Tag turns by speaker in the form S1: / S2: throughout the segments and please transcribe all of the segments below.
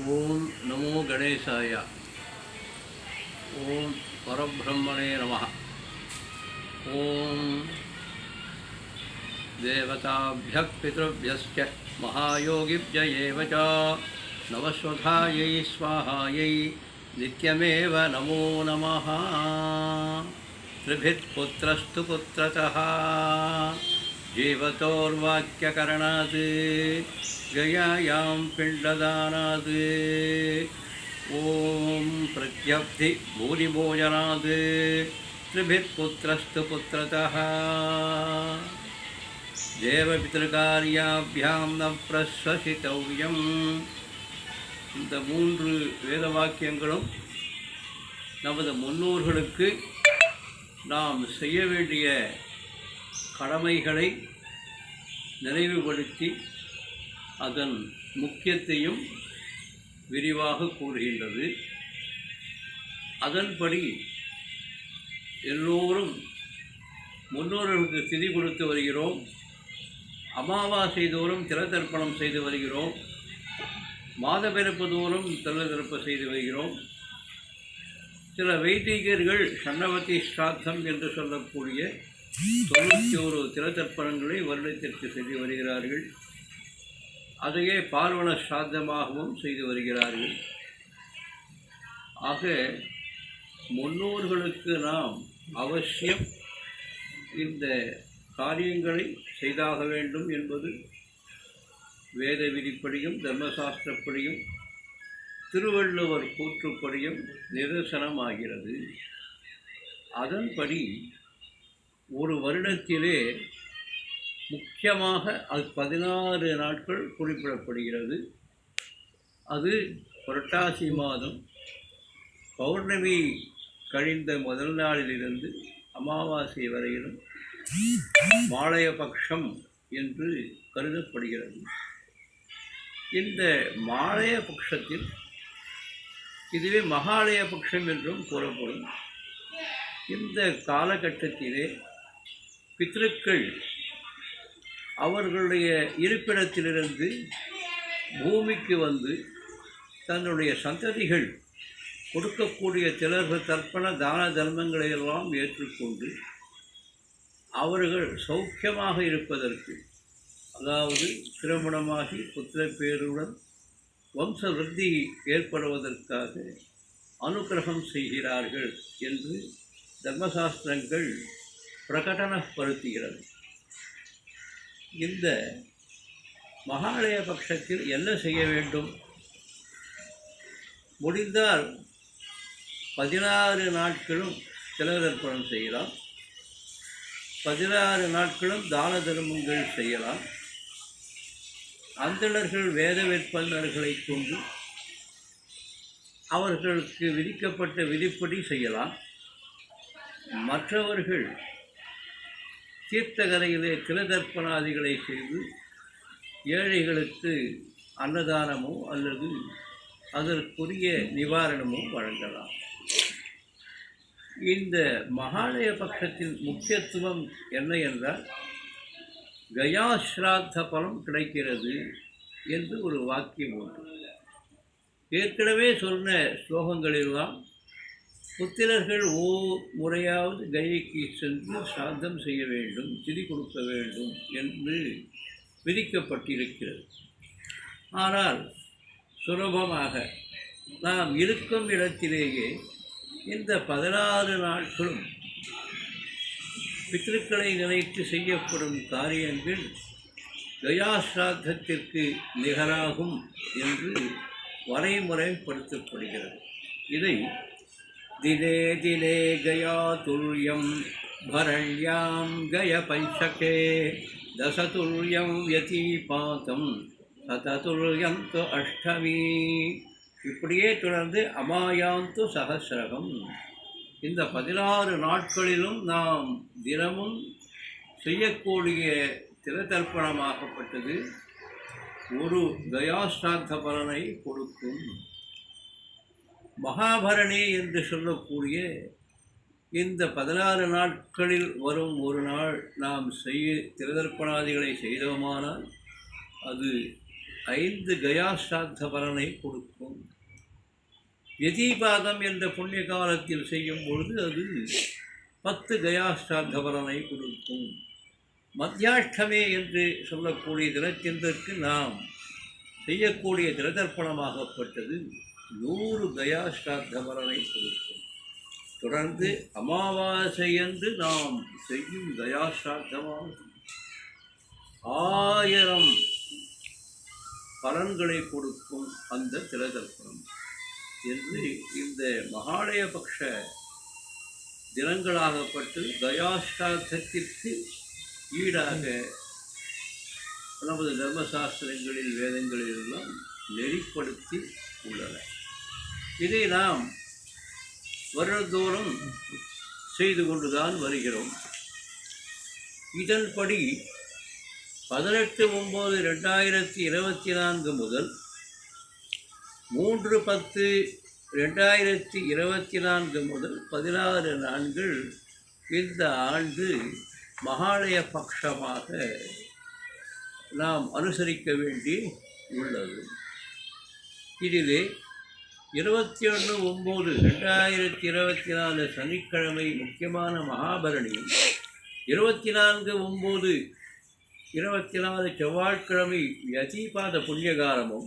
S1: ओम नमो गणेशाय। ओम परब्रह्मणे नमः। ओम देवताभ्य पितृभ्य महायोगिभ्य एव स्वाहाय, नित्यमेव नमो नमः। त्रिभित्पुत्रस्तु पुत्रतः। जीवतोर्वाक्यकरणात् गयायां पिण्डदानात् ॐ प्रत्यब्धि भूरिभोजनात् त्रिभिः पुत्रस्तु पुत्रतः தேவபிதர்காரியாபியாம் ந பிரஸ்வசித்தவ்யம் இந்த மூன்று வேத வாக்கியங்களும் நமது முன்னோர்களுக்கு நாம் செய்ய வேண்டிய கடமைகளை நிறைவுபடுத்தி அதன் முக்கியத்தையும் விரிவாக கூறுகின்றது. அதன்படி எல்லோரும் முன்னோர்களுக்கு திதி கொடுத்து வருகிறோம். அமாவாசை தோறும் திறத்தர்ப்பணம் செய்து வருகிறோம். மாதப்பிறப்பு தோறும் திறத்திறப்பு செய்து வருகிறோம். சில வைத்திகர்கள் சன்னவதி ஸ்ராத்தம் என்று சொல்லக்கூடிய தொண்ணூற்றி ஒரு திறதர்ப்பணங்களை வருடத்திற்கு செய்து வருகிறார்கள். அதையே பார்வண ஸ்ராத்தமாகவும் செய்து வருகிறார்கள். ஆக முன்னோர்களுக்கு நாம் அவசியம் இந்த காரியங்களை செய்தாக வேண்டும் என்பது வேத விதிப்படியும் தர்மசாஸ்திரப்படியும் திருவள்ளுவர் கூற்றுப்படியும் நிதர்சனமாகிறது. அதன்படி ஒரு வருடத்திலே முக்கியமாக அது பதினாறு நாட்கள் குறிப்பிடப்படுகிறது. அது புரட்டாசி மாதம் பௌர்ணமி கழிந்த முதல் நாளிலிருந்து அமாவாசை வரையிலும் மாலயபக்ஷம் என்று கருதப்படுகிறது. இந்த மாலய பட்சத்தில் இதுவே மகாலய பட்சம் என்றும் கூறப்படும். இந்த காலகட்டத்திலே பித்ருக்கள் அவர்களுடைய இருப்பிடத்திலிருந்து பூமிக்கு வந்து தன்னுடைய சந்ததிகள் கொடுக்கக்கூடிய திலர்கள் தர்ப்பண தான தர்மங்களை எல்லாம் ஏற்றுக்கொண்டு அவர்கள் சௌக்கியமாக இருப்பதற்கு அதாவது திருமணமாகி புத்திர பேருடன் வம்ச விருத்தி ஏற்படுவதற்காக அனுக்கிரகம் செய்கிறார்கள் என்று தர்மசாஸ்திரங்கள் பிரகடனப்படுத்துகிறது. இந்த மகாலய பட்சத்தில் என்ன செய்ய வேண்டும்? முடிந்தால் பதினாறு நாட்களும் திலதர்ப்பணம் செய்யலாம். பதினாறு நாட்களும் தான தர்மங்கள் செய்யலாம். அந்தணர்கள் வேத வேட்பாளர்களை கொண்டு அவர்களுக்கு விதிக்கப்பட்ட விதிப்படி செய்யலாம். மற்றவர்கள் தீர்த்தகரையிலே திலதர்ப்பணாதிகளை செய்து ஏழைகளுக்கு அன்னதானமோ அல்லது அதற்குரிய நிவாரணமோ வழங்கலாம். இந்த மகாலய பக்கத்தின் முக்கியத்துவம் என்ன என்றால் கயாஸ்ராத்த பலம் கிடைக்கிறது என்று ஒரு வாக்கியம் உண்டு. ஏற்கனவே சொன்ன ஸ்லோகங்களெல்லாம் புத்திரர்கள் ஓ முறையாவது கயைக்கு சென்று சாதம் செய்ய வேண்டும் திதி கொடுக்க வேண்டும் என்று விதிக்கப்பட்டிருக்கிறது. ஆனால் சுலபமாக நாம் இருக்கும் இடத்திலேயே இந்த பதினாறு நாட்களும் பித்திருக்களை நினைத்து செய்யப்படும் காரியங்கள் கயாசிராத்தத்திற்கு நிகராகும் என்று வரைமுறைப்படுத்தப்படுகிறது. இதை திலே திலே கயா துல்யம் பரண்யாம் கய பஞ்சகே தசதுல்யம் யதீபாதம் சததுல்யம் து அஷ்டமி. இப்படியே தொடர்ந்து அமாயாந்து சகசிரகம். இந்த பதினாறு நாட்களிலும் நாம் தினமும் செய்யக்கூடிய திலதர்ப்பணமாகப்பட்டது. ஒரு கயாஸ்ராந்த பலனை கொடுக்கும். மகாபரணி என்று சொல்லக்கூடிய இந்த பதினாறு நாட்களில் வரும் ஒரு நாள் நாம் செய்ய திருதர்ப்பணாதிகளை செய்தோமானால் அது ஐந்து கயாஸ்ராத்த பலனை கொடுக்கும். யதீபாதம் என்ற புண்ணிய காலத்தில் செய்யும் பொழுது அது பத்து கயாஸ்ராத்த பலனை கொடுக்கும். மத்தியாஷ்டமே என்று சொல்லக்கூடிய தினத்திற்கு நாம் செய்யக்கூடிய தினதர்ப்பணமாகப்பட்டது நூறு கயாஸ்ராத்த பலனை கொடுக்கும். தொடர்ந்து அமாவாசையன்று நாம் செய்யும் தயாசாத்தமானது ஆயிரம் பலன்களை கொடுக்கும் அந்த திரதர்ப்பணம் என்று இந்த மகாலயபக்ஷ தினங்களாகப்பட்டு தயாஷ்டார்த்தத்திற்கு ஈடாக நமது தர்மசாஸ்திரங்களில் வேதங்களிலெல்லாம் நெறிப்படுத்தி உள்ளன. இதை நாம் வருடந்தோறும் செய்து கொண்டுதான் வருகிறோம். இதன்படி பதினெட்டு ஒம்பது ரெண்டாயிரத்தி இருபத்தி நான்கு முதல் மூன்று பத்து ரெண்டாயிரத்தி இருபத்தி நான்கு முதல் பதினாறு நாட்கள் இந்த ஆண்டு மகாலய பட்சமாக நாம் அனுசரிக்க வேண்டி உள்ளது. இதிலே இருபத்தி ஒன்று ஒம்பது ரெண்டாயிரத்தி இருபத்தி நாலு சனிக்கிழமை முக்கியமான மகாபரணியும் இருபத்தி நான்கு ஒம்பது இருபத்தி நாலு செவ்வாய்க்கிழமை யதீபாத புண்ணியகாலமும்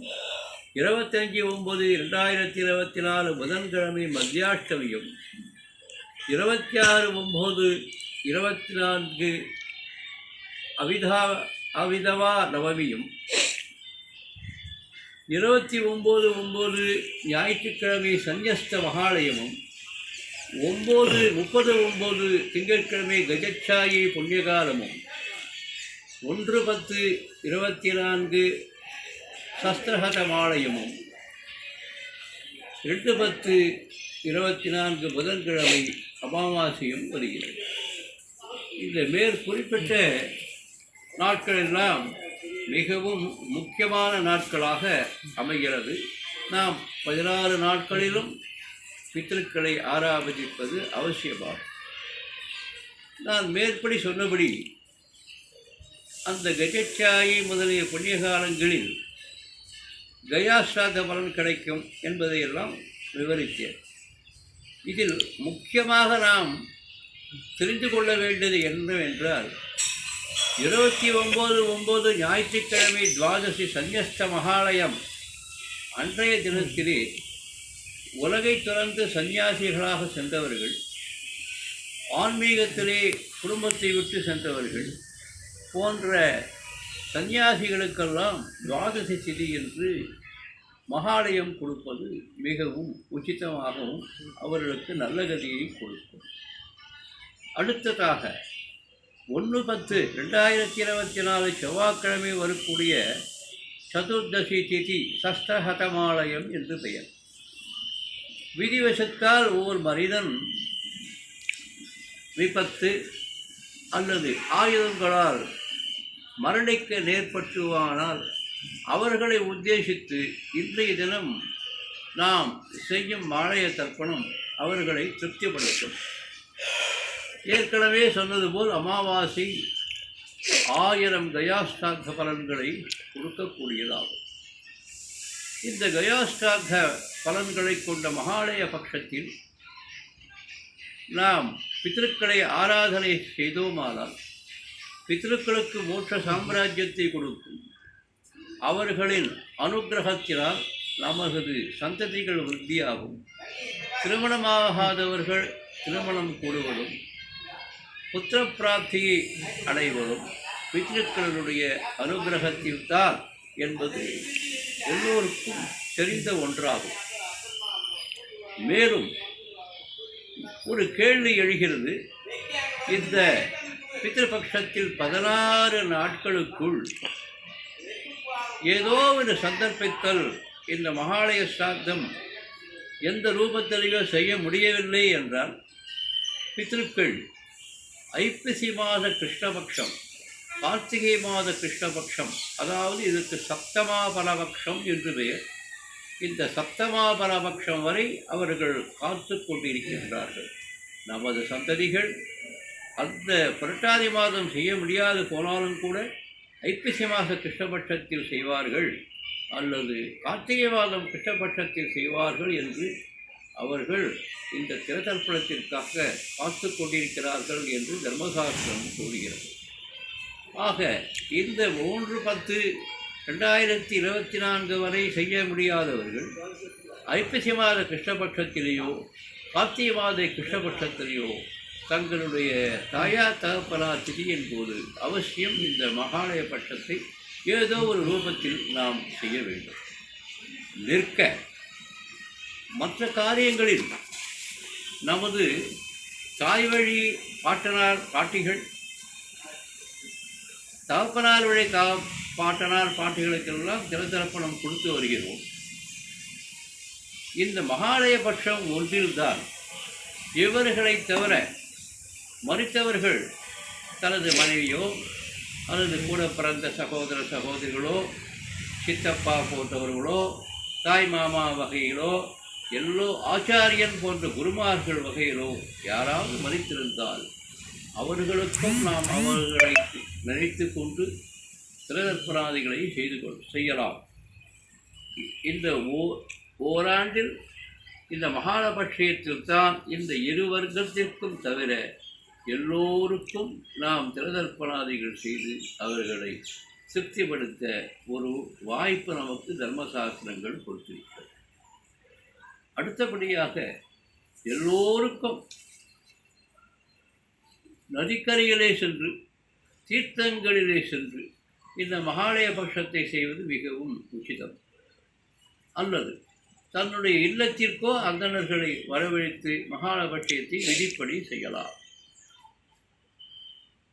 S1: இருபத்தஞ்சி ஒம்பது ரெண்டாயிரத்தி இருபத்தி நாலு புதன்கிழமை மத்தியாஷ்டமியும். இருபத்தி ஆறு ஒம்பது இருபத்தி நான்கு அவிதா அவிதவா நவமியும். இருபத்தி ஒம்பது ஒம்பது ஞாயிற்றுக்கிழமை சந்யஸ்த மகாலயமும் ஒம்பது முப்பது ஒம்பது திங்கட்கிழமை கஜச்சாயி புண்ணியகாலமும் ஒன்று பத்து இருபத்தி நான்கு சஸ்திரஹத மாலயமும் ரெண்டு பத்து இருபத்தி நான்கு புதன்கிழமை அமாவாசையும் வருகிறது. இந்த மேற் குறிப்பிட்ட எல்லாம் மிகவும் முக்கியமான நாட்களாக அமைகிறது. நாம் பதினாறு நாட்களிலும் பித்திருக்களை ஆராபதிப்பது அவசியமாகும். நான் மேற்படி சொன்னபடி அந்த கஜச்சாயி முதலிய புண்ணிய காலங்களில் கயாஸ்ராத பலன் கிடைக்கும் என்பதையெல்லாம் விவரித்தேன். இதில் முக்கியமாக நாம் தெரிந்து கொள்ள வேண்டியது என்னவென்றால் இருபத்தி ஒம்பது ஒம்பது ஞாயிற்றுக்கிழமை துவாதசி சந்நியஸ்த மகாலயம். அன்றைய தினத்திலே உலகை துறந்து சந்நியாசிகளாக சென்றவர்கள் ஆன்மீகத்திலே குடும்பத்தை விட்டு சென்றவர்கள் போன்ற சந்நியாசிகளுக்கெல்லாம் துவாதசி திதி என்று மகாலயம் கொடுப்பது மிகவும் உச்சிதமாகவும் அவர்களுக்கு நல்ல கதியை கொடுக்கும். அடுத்ததாக ஒன்று பத்து ரெண்டாயிரத்தி இருபத்தி நாலு செவ்வாய்க்கிழமை வரக்கூடிய சதுர்தசி திதி சஷ்டஹதமாலயம் என்று பெயர். விதிவசத்தால் ஓர் மனிதன் விபத்து அல்லது ஆயுதங்களால் மரணிக்க நேர்பட்டுவானால் அவர்களை உத்தேசித்து இன்றைய தினம் நாம் செய்யும் மாலைய தர்ப்பணம் அவர்களை திருப்திப்படுத்தும். ஏற்கனவே சொன்னது போல் அமாவாசை ஆயிரம் கயாஸ்டார்த்த பலன்களை கொடுக்கக்கூடியதாகும். இந்த கயாஸ்டார்த்த பலன்களை கொண்ட மகாலய பட்சத்தில் நாம் பித்திருக்களை ஆராதனை செய்தோமானால் பித்திருக்களுக்கு மோட்ச சாம்ராஜ்யத்தை கொடுக்கும் அவர்களின் அனுகிரகத்தினால் நமது சந்ததிகள் விருத்தியாகும். திருமணமாகாதவர்கள் திருமணம் கூடுவதும் புத்திர பிராப்தியை அடைவதும் பித்ருக்களுடைய அனுகிரகத்தில்தான் என்பது எல்லோருக்கும் தெரிந்த ஒன்றாகும். மேலும் ஒரு கேள்வி எழுகிறது. இந்த பித்ருபக்ஷத்தில் பதினாறு நாட்களுக்குள் ஏதோ ஒரு சந்தர்ப்பத்தில் இந்த மகாலய சாத்தம் எந்த ரூபத்திலேயோ செய்ய முடியவில்லை என்றால் பித்ருக்கள் ஐப்பசி மாத கிருஷ்ணபக்ஷம் கார்த்திகை மாத கிருஷ்ணபக்ஷம் அதாவது இதற்கு சப்தமாபலபக்ஷம் என்று பெயர். இந்த சப்தமாபலபக்ஷம் வரை அவர்கள் காத்து கொண்டிருக்கின்றார்கள். நமது சந்ததிகள் அந்த புரட்டாதி மாதம் செய்ய முடியாது போனாலும் கூட ஐப்பசி மாத கிருஷ்ணபட்சத்தில் செய்வார்கள் அல்லது கார்த்திகை மாதம் கிருஷ்ணபட்சத்தில் செய்வார்கள் என்று அவர்கள் இந்த திறத்தர்ப்பணத்திற்காக காத்து கொண்டிருக்கிறார்கள் என்று தர்மசாஸ்திரம் கூறுகிறது. ஆக இந்த மூன்று பத்து ரெண்டாயிரத்தி இருபத்தி நான்கு வரை செய்ய முடியாதவர்கள் ஐப்பசி மாத கிருஷ்ணபட்சத்திலேயோ கார்த்திகை மாத கிருஷ்ணபட்சத்திலேயோ தங்களுடைய தாயார் தகப்பலா திதியின் போது அவசியம் இந்த மகாலய பட்சத்தை ஏதோ ஒரு ரூபத்தில் நாம் செய்ய வேண்டும். நிற்க மற்ற காரியங்களில் நமது தாய் வழி பாட்டனார் பாட்டிகள் தகப்பனார் வழி கா பாட்டனார் பாட்டிகளுக்கெல்லாம் திறத்தரப்பணம் கொடுத்து வருகிறோம். இந்த மகாலய பட்சம் ஒன்றில்தான் இவர்களைத் தவிர மறுத்தவர்கள் தனது மனைவியோ அல்லது கூட பிறந்த சகோதர சகோதரிகளோ சித்தப்பா போன்றவர்களோ தாய் மாமா வகையிலோ எல்லோ ஆச்சாரியன் போன்ற குருமார்கள் வகையிலோ யாராவது மறித்திருந்தால் அவர்களுக்கும் நாம் அவர்களை நினைத்து கொண்டு திரதற்பராதிகளை செய்து கொள் செய்யலாம். இந்த ஓ ஓராண்டில் இந்த மகாலபட்சியத்தில் தான் இந்த இரு வர்க்கத்திற்கும் தவிர எல்லோருக்கும் நாம் திரதற்பராதிகள் செய்து அவர்களை திருப்திப்படுத்த ஒரு வாய்ப்பு நமக்கு தர்மசாஸ்திரங்கள் கொடுத்திருக்கிறது. அடுத்தபடியாக எல்லோருக்கும் நதிக்கரையிலே சென்று தீர்த்தங்களிலே சென்று இந்த மகாலய பட்சத்தை செய்வது மிகவும் உச்சிதம். அல்லது தன்னுடைய இல்லத்திற்கோ அந்தணர்களை வரவழைத்து மகாலபட்சத்தை விதிப்படி செய்யலாம்.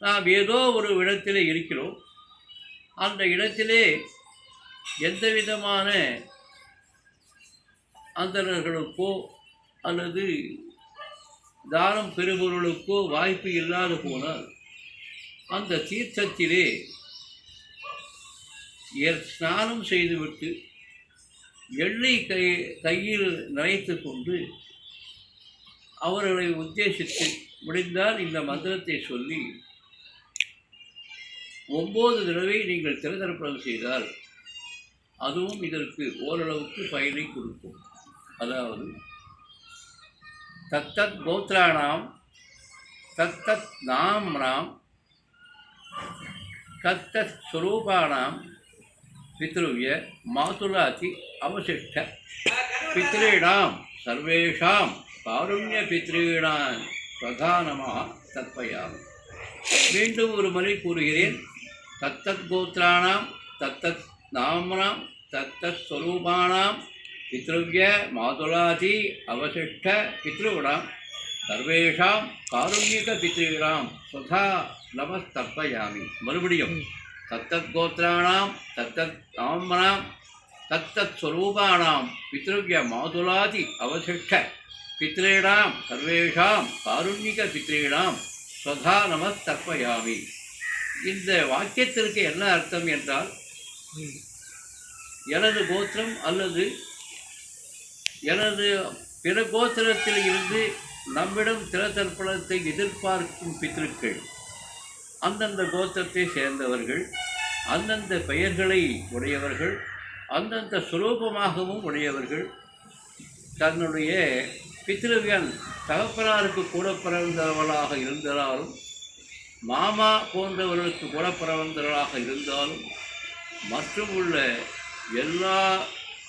S1: நாம் ஏதோ ஒரு இடத்திலே இருக்கிறோம். அந்த இடத்திலே எந்த விதமான அந்தணர்களுக்கோ அல்லது தானம் பெறுபவர்களுக்கோ வாய்ப்பு இல்லாது போனால் அந்த தீர்த்தத்திலே ஸ்நானம் செய்துவிட்டு எள்ளை கை கையில் நினைத்து கொண்டு அவர்களை உத்தேசித்து முடிந்தால் இந்த மந்திரத்தை சொல்லி ஒம்பது தடவை நீங்கள் திறதரப்படம் செய்தால் அதுவும் இதற்கு ஓரளவுக்கு பயனை கொடுக்கும். அதாவது தத்தத் கோத்ராணாம் தத்தத் நாம்னாம் தத்தத் ஸ்வரூபாணாம் பித்ருவிய மாதுலாதி அவசிஷ்ட பித்ரீணாம் சர்வேஷாம் காருண்ய பித்ரீணாம் பிரதானமாக தற்பயாம். மீண்டும் ஒரு முறை கூறுகிறேன். தத்தத் கோத்ராணாம் தத்தத் நாம்னாம் தத்தத் ஸ்வரூபானாம் மாதுலாதி அவசிஷ்ட பித்ருணாம் சர்வேஷாம் காருண்யக பித்ரீணாம் சுதா நமஸ்தர்ப்பயாமி மறுபடியும் தத்தத் கோத்ராணாம் தத்தத் நாம்னாம் தத்தத் ஸ்வரூபாணாம் பித்ருவிய மாதுலாதி அவசிஷ்ட பித்ரீணாம் சர்வேஷாம் காருண்யக பித்ரீணாம் ஸ்வதா நமஸ்தர்ப்பயாமி இந்த வாக்கியத்திற்கு என்ன அர்த்தம் என்றால் எனது கோத்திரம் அல்லது எனது பிற கோத்திரத்தில் இருந்து நம்மிடம் திறத்தர்ப்பணத்தை எதிர்பார்க்கும் பித்ருக்கள் அந்தந்த கோத்திரத்தை சேர்ந்தவர்கள் அந்தந்த பெயர்களை உடையவர்கள் அந்தந்த சுரூபமாகவும் உடையவர்கள். தன்னுடைய பித்ருவியன் தகப்பனாருக்கு கூட பிறந்தவர்களாக இருந்தாலும் மாமா போன்றவர்களுக்கு கூட பிறந்தவர்களாக இருந்தாலும் மற்றும் உள்ள எல்லா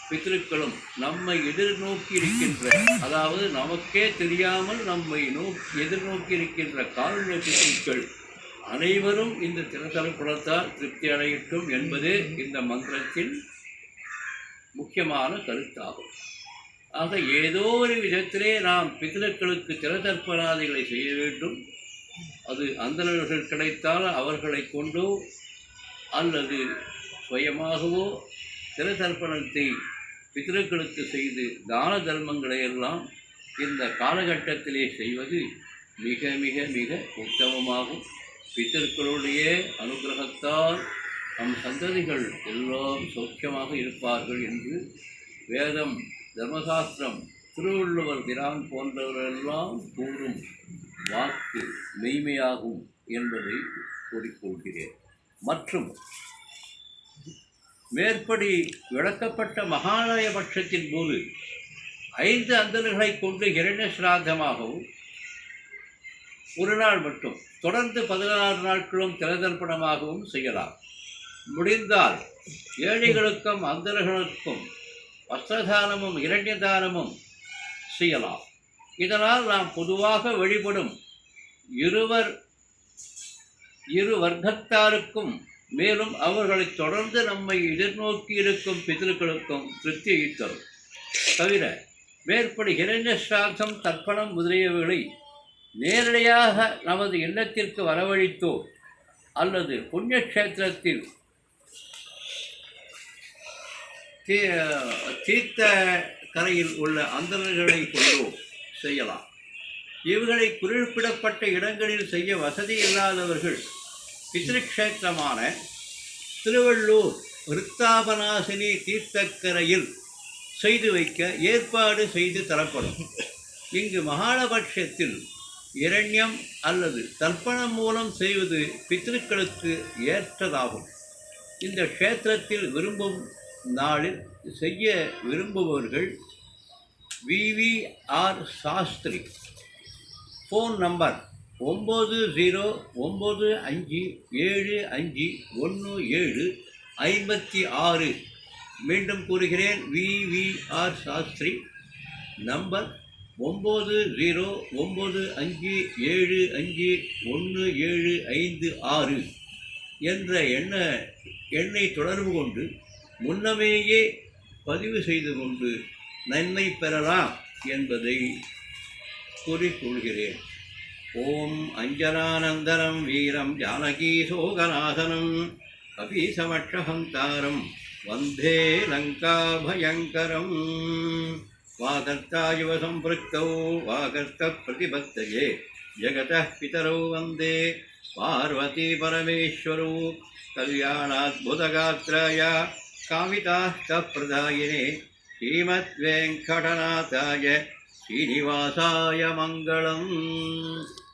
S1: பித்திருக்களும் நம்மை எதிர்நோக்கி இருக்கின்ற அதாவது நமக்கே தெரியாமல் நம்மை நோக்கி எதிர்நோக்கி இருக்கின்ற காருண்ய பித்திருக்கள் அனைவரும் இந்த திறத்தரப்புலத்தால் திருப்தி அடையட்டும் என்பது இந்த மந்திரத்தின் முக்கியமான கருத்தாகும். ஆக ஏதோ ஒரு விதத்திலே நாம் பித்ருக்களுக்கு திறதற்பராதிகளை செய்ய வேண்டும். அது அந்தணர்கள் கிடைத்தால் அவர்களை கொண்டோ அல்லது சுயமாகவோ திறதர்ப்பணத்தை பித்ருக்களுக்கு செய்து தான தர்மங்களை எல்லாம் இந்த காலகட்டத்திலே செய்வது மிக மிக மிக உத்தமமாகும். பித்தர்களுடைய அனுகிரகத்தால் நம் சந்ததிகள் எல்லாம் சௌக்கியமாக இருப்பார்கள் என்று வேதம் தர்மசாஸ்திரம் திருவள்ளுவர் திரான் போன்றவரெல்லாம் கூறும் வாக்கு மெய்மையாகும் என்பதை கூறிக்கொள்கிறேன். மற்றும் மேற்படி விளக்கப்பட்ட மகாலய பட்சத்தின் போது ஐந்து அந்தல்களை கொண்டு இரண்ய சிராதமாகவும் ஒரு நாள் மட்டும் தொடர்ந்து பதினாறு நாட்களும் திறதர்ப்பணமாகவும் செய்யலாம். முடிந்தால் ஏழைகளுக்கும் அந்தர்களுக்கும் வஸ்திரதானமும் இரண்யதானமும் செய்யலாம். இதனால் நாம் பொதுவாக வழிபடும் இருவர் இரு வர்க்கத்தாருக்கும் மேலும் அவர்களை தொடர்ந்து நம்மை எதிர்நோக்கி இருக்கும் பிதர்களுக்கும் திருப்தியை தரும் தவிர மேற்படி இரண்ய சார்த்தம் தர்ப்பணம் முதலியவைகளை நேரடியாக நமது இல்லத்திற்கு வரவழைத்தோ அல்லது புண்ணியக்ஷேத்திரத்தில் தீ தீர்த்த கரையில் உள்ள அந்தணர்களை கொண்டோ செய்யலாம். இவர்களை குறிப்பிடப்பட்ட இடங்களில் செய்ய வசதி இல்லாதவர்கள் பித்ருக்ஷேத்திரமான திருவள்ளூர் விருத்தாபநாசினி தீர்த்தக்கரையில் செய்து வைக்க ஏற்பாடு செய்து தரப்படும். இங்கு மகாலபட்சத்தில் இரண்யம் அல்லது தர்ப்பணம் மூலம் செய்வது பித்ருக்களுக்கு ஏற்றதாகும். இந்த க்ஷேத்திரத்தில் விரும்பும் நாளில் செய்ய விரும்புபவர்கள் விவிஆர் சாஸ்திரி. ஃபோன் நம்பர் ஒம்பது ஜீரோ ஒம்பது அஞ்சு ஏழு அஞ்சு ஒன்று ஏழு ஐம்பத்தி ஆறு. மீண்டும் கூறுகிறேன் விவிஆர் சாஸ்திரி நம்பர் ஒம்பது ஜீரோ ஒம்பது அஞ்சு ஏழு அஞ்சு ஒன்று ஏழு ஐந்து ஆறு என்ற எண்ண எண்ணை தொடர்பு கொண்டு முன்னமேயே பதிவு செய்து கொண்டு நன்மை பெறலாம் என்பதை கூறிக்கொள்கிறேன் ఓం అంజనానందనం వీరం జానకీశోకనాశనం కపీసమక్షహంతారం వందే లంకాభయంకరం. వాకర్తాయువ సంపృక్తౌ వాకర్త ప్రతిపత్తయే. జగత పితరౌ వందే పార్వతీ పరమేశ్వరౌ. కళ్యాణాద్భుతగాత్రాయ కామితాష్టప్రదాయినే श्रीमद्वेङ्कटनाथाय श्रीनिवासाय मङ्गलम्